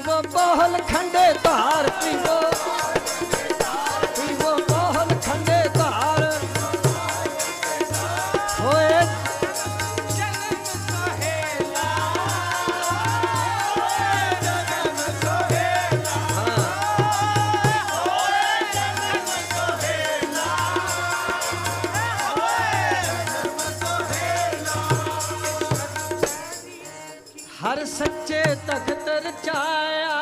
ਪੀਵੋ ਬੋਹਲ ਖੰਡੇ ਧਾਰ ਪੀਵੋ ਪੀਵੋ ਹਰ ਸੱਚੇ ਤਖਤ ਰਚਾਇਆ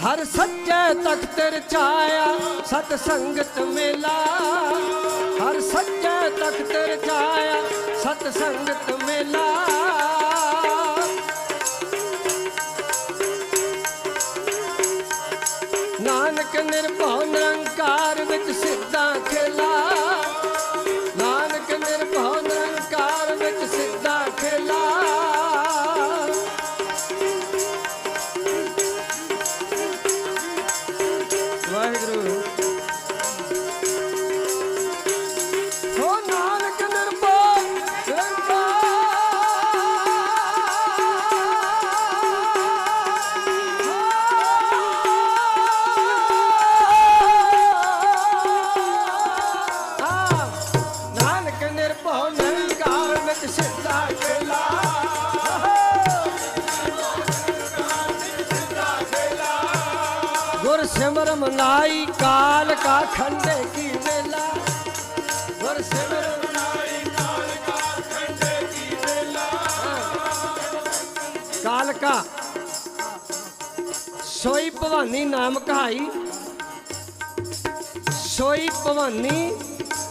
ਹਰ ਸੱਚੇ ਤਖਤ ਰਚਾਇਆ ਸਤ ਸੰਗਤ ਮੇਲਾ। ਹਰ ਸੱਚੇ ਤਖਤ ਰਚਾਇਆ ਸਤ ਸੰਗਤ ਮੇਲਾ। ਨਾਨਕ ਨਿਰਭਉ ਨਿਰੰਕਾਰ सिमरम नाई काल का खंडे की मेला। गुर सिमरम नाई काल का खंडे की मेला। हाँ। काल का सोई भवानी नाम कहाई सोई भवानी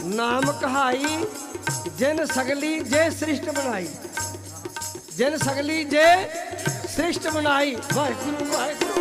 ਨਾਮ ਕਹਾਈ ਸੋਈ ਜਿਨ ਸਗਲੀ ਜੇ ਸ੍ਰਿਸ਼ਟ ਬਣਾਈ। ਜਿਨ ਸਗਲੀ ਜੇ ਸ੍ਰਿਸ਼ਟ ਬਣਾਈ, ਵਾਹਿਗੁਰੂ ਵਾਹਿਗੁਰੂ।